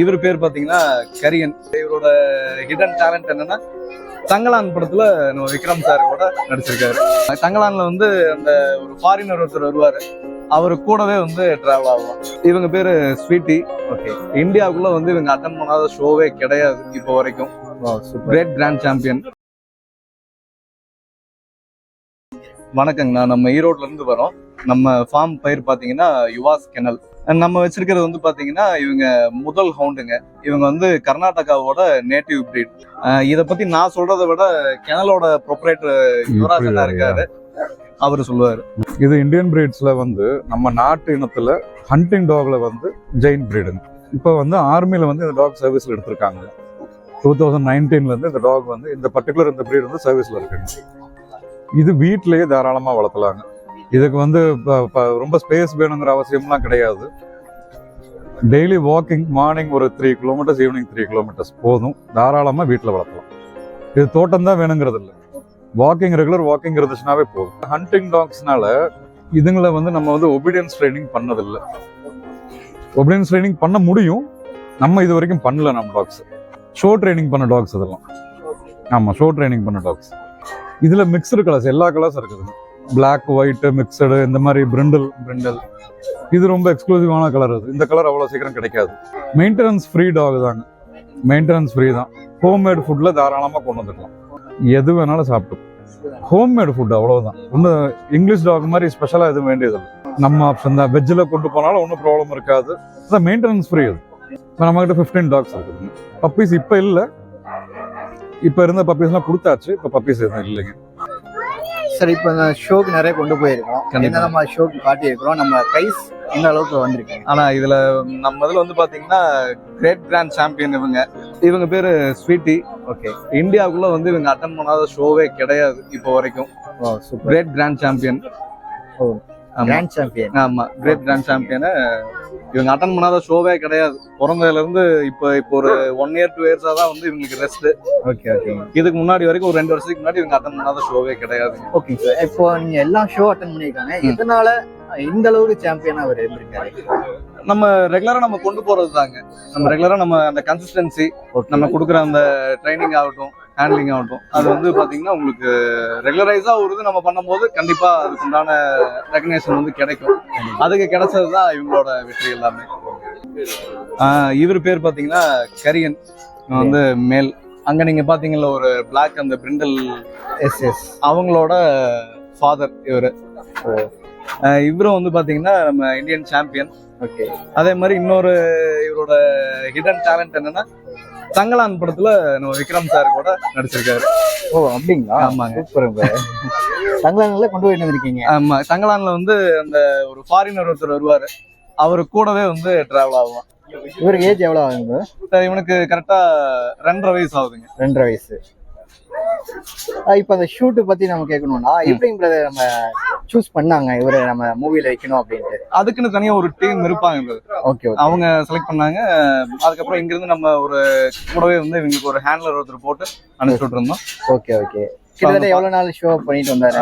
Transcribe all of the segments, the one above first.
இவர் பேர் பாத்தீங்கன்னா கரியன். இவரோட ஹிடன் டேலண்ட் என்னன்னா தங்கலான் படத்துல நம்ம விக்ரம் சார் கூட நடிச்சிருக்காரு. தங்கலான்ல வந்து அந்த ஒரு ஃபாரினர் ஒருத்தர் வருவாரு. அவரு கூடவே வந்து டிராவல் ஆகும் இவங்க பேரு ஸ்வீட்டி. ஓகே இந்தியாவுக்குள்ள வந்து இவங்க அட்டன் பண்ணாத ஷோவே கிடையாது இப்போ வரைக்கும். கிரேட் கிராண்ட் சாம்பியன் வணக்கங்கண்ணா. நம்ம ஈரோட்ல இருந்து வரோம். நம்ம ஃபார்ம் பயிர் பாத்தீங்கன்னா யுவாஸ் கெனல். நம்ம வச்சிருக்கிறது வந்து பாத்தீங்கன்னா இவங்க முதல் ஹவுண்டுங்க இவங்க வந்து கர்நாடகாவோட நேட்டிவ் பிரீட் இத பத்தி நான் சொல்றதை விட கெனலோட ப்ரொப்ரேட்டர் யுவராஜ் அண்ணா இருக்காரு. அவரு சொல்லுவாரு. இது இந்தியன் பிரீட்ஸ்ல வந்து நம்ம நாட்டு இனத்துல ஹண்டிங் டாக்ல வந்து ஜெயின் பிரீடுங்க இப்போ வந்து ஆர்மியில வந்து இந்த டாக் சர்வீஸ்ல எடுத்திருக்காங்க. டூ தௌசண்ட் நைன்டீன்ல இருந்து இந்த டாக் வந்து இந்த பர்டிகுலர் இந்த பிரீட் வந்து சர்வீஸ்ல இருக்குங்க. இது வீட்டிலேயே தாராளமா வளர்த்தலாங்க. இதுக்கு வந்து இப்போ ப- ரொம்ப ஸ்பேஸ் வேணுங்கிற அவசியம்லாம் கிடையாது. டெய்லி வாக்கிங் மார்னிங் ஒரு three kilometres evening three kilometres போதும். தாராளமாக வீட்டில் வளர்த்தலாம் இது தோட்டம் தான் வேணுங்கிறது இல்லை வாக்கிங் ரெகுலர் வாக்கிங் இருந்துச்சுனாவே போதும். ஹண்டிங் டாக்ஸ்னால இதுங்களை வந்து நம்ம வந்து ஒபீடியன்ஸ் ட்ரைனிங் பண்ணதில்லை. ஒபீடியன்ஸ் ட்ரைனிங் பண்ண முடியும். நம்ம இது வரைக்கும் பண்ணல நம்ம டாக்ஸ் ஷோ ட்ரைனிங் பண்ண டாக்ஸ் இதெல்லாம். ஆமாம் ஷோ ட்ரைனிங் பண்ண டாக்ஸ் இதில் மிக்சடு கலர்ஸ் எல்லா கலர்ஸும் இருக்குதுங்க பிளாக் ஒயிட்டு மிக்சடு இந்த மாதிரி பிரிண்டல் பிரிண்டல் இது ரொம்ப எக்ஸ்க்ளூசிவான கலர் அது. இந்த கலர் அவ்வளோ சீக்கிரம் கிடைக்காது. மெயின்டெனன்ஸ் ஃப்ரீ டாக் தாங்க. மெயின்டெனன்ஸ் ஃப்ரீ தான். ஹோம்மேட் ஃபுட்டில் தாராளமாக கொண்டு வந்துக்கலாம். எது வேணாலும் சாப்பிட்டு ஹோம்மேட் ஃபுட் அவ்வளோதான் ஒன்றும் இங்கிலீஷ் டாக் மாதிரி ஸ்பெஷலாக எதுவும் வேண்டியதில்லை. நம்ம ஆப்ஷன் தான். வெஜ்ஜில் கொண்டு போனாலும் ஒன்றும் ப்ராப்ளம் இருக்காது. அதான் மெயின்டெனன்ஸ் ஃப்ரீ அது. இப்போ நம்மகிட்ட ஃபிஃப்டீன் டாக்ஸ் இருக்குது. பப்பீஸ் இப்போ இல்லை. இப்போ இருந்த பப்பீஸ்லாம் கொடுத்தாச்சு. இப்போ பப்பீஸ் எதுவும் இல்லைங்க. சார் இப்போ இந்த ஷோக்கு நிறைய கொண்டு போயிருக்கோம். கண்டிப்பா. என்ன நம்ம ஷோக்கு காட்டியிருக்கிறோம் நம்ம பிரைஸ் எந்த அளவுக்கு வந்திருக்கீங்க ஆனா இதுல நம்ம இதுல வந்து பாத்தீங்கன்னா கிரேட் கிராண்ட் சாம்பியன் இவங்க. இவங்க பேரு ஸ்வீட்டி. ஓகே இந்தியாவுக்குள்ள வந்து இவங்க அட்டன் பண்ணாத ஷோவே கிடையாது இப்போ வரைக்கும். கிரேட் கிராண்ட் சாம்பியன் ஓ. கிராண்ட் சாம்பியன் ஆமா கிரேட் கிராண்ட் சாம்பியன் இவங்க அட்டன் பண்ணாத ஷோவே கிடையாது. பிறந்ததுல இருந்து இப்போ இப்போ ஒரு ஒன் இயர் டூ இயர்ஸா தான் வந்து இவங்களுக்கு ரெஸ்ட் ஓகே ஓகேங்க இதுக்கு முன்னாடி வரைக்கும் ஒரு ரெண்டு வருஷத்துக்கு முன்னாடி இவங்க அட்டன் பண்ணாத ஷோவே கிடையாது. ஓகே சார் இப்போ நீங்க எல்லா ஷோ அட்டன் பண்ணியிருக்காங்க. எதனால இந்த அளவுக்கு சாம்பியன் அவர் இருந்திருக்காரு? நம்ம ரெகுலரா நம்ம கொண்டு போறது தாங்க நம்ம ரெகுலரா நம்ம அந்த கன்சிஸ்டன்சி ஓகே நம்ம கொடுக்குற அந்த ட்ரைனிங் ஆகட்டும். ஹேண்ட்லிங் ஆகட்டும் அது வந்து பாத்தீங்கன்னா உங்களுக்கு ரெகுலரைஸா ஒரு இது நம்ம பண்ணும்போது கண்டிப்பா அதுக்கு உண்டான ரெகனேஷன் வந்து கிடைக்கும். அதுக்கு கிடைச்சது தான் இவங்களோட வெற்றி எல்லாமே. இவர் பேர் பாத்தீங்கன்னா கரியன். வந்து மேல். அங்க நீங்க பாத்தீங்கல்ல ஒரு பிளாக் அந்த பிரிண்டல் எஸ் எஸ் அவங்களோட ஃபாதர் இவரு. இவரும் வந்து பாத்தீங்கன்னா நம்ம இந்தியன் சாம்பியன் ஓகே அதே மாதிரி இன்னொரு இவரோட ஹிடன் டேலண்ட் என்னன்னா தங்கலான் படத்துல நம்ம விக்ரம் சார் கூட நடிச்சிருக்காரு. ஓ அப்படிங்களா? ஆமாங்க. சூப்பருங்க தங்களால கொண்டு போய் வந்திருக்கீங்க. ஆமா தங்கலான்ல வந்து அந்த ஒரு ஃபாரினர் ஒருத்தர் வருவாரு. அவரு கூடவே வந்து டிராவல் ஆகும் இவருக்கு ஏஜ் எவ்வளவு ஆகுங்க? சார், இவனுக்கு கரெக்டா ரெண்டரை வயசு ஆகுதுங்க. ரெண்டரை வயசு. இப்போ அந்த ஷூட்டு பத்தி நம்ம கேட்கணும்னா எப்படி brother நம்ம சூஸ் பண்ணாங்க இவரை நம்ம மூவில வைக்கணும் அப்படின்ட்டு. அதுக்குன்னு தனியா ஒரு டீம் இருப்பாங்க ஓகே அவங்க செலக்ட் பண்ணாங்க. அதுக்கப்புறம் இங்க இருந்து நம்ம ஒரு கூடவே வந்து இவங்களுக்கு ஒரு ஹேண்ட்லர் ஒருத்தர் போட்டு அனுப்பிச்சுட்டு இருந்தோம் ஓகே ஓகே கிட்டத்தட்ட எவ்வளவு நாள் ஷோ பண்ணிட்டு வந்தாரு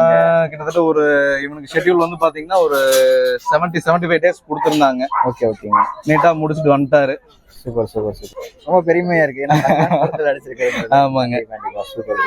கிட்டத்தட்ட ஒரு இவனுக்கு ஷெட்யூல் வந்து பாத்தீங்கன்னா ஒரு 70 75 ஃபைவ் டேஸ் கொடுத்துருந்தாங்க ஓகே ஓகேங்க நீட்டா முடிச்சுட்டு வந்துட்டாரு. சூப்பர் சூப்பர் சூப்பர் ரொம்ப பெருமையா இருக்கு. ஏன்னா நடிச்சிருக்கேன் ஆமாங்க. கண்டிப்பா சூப்பர்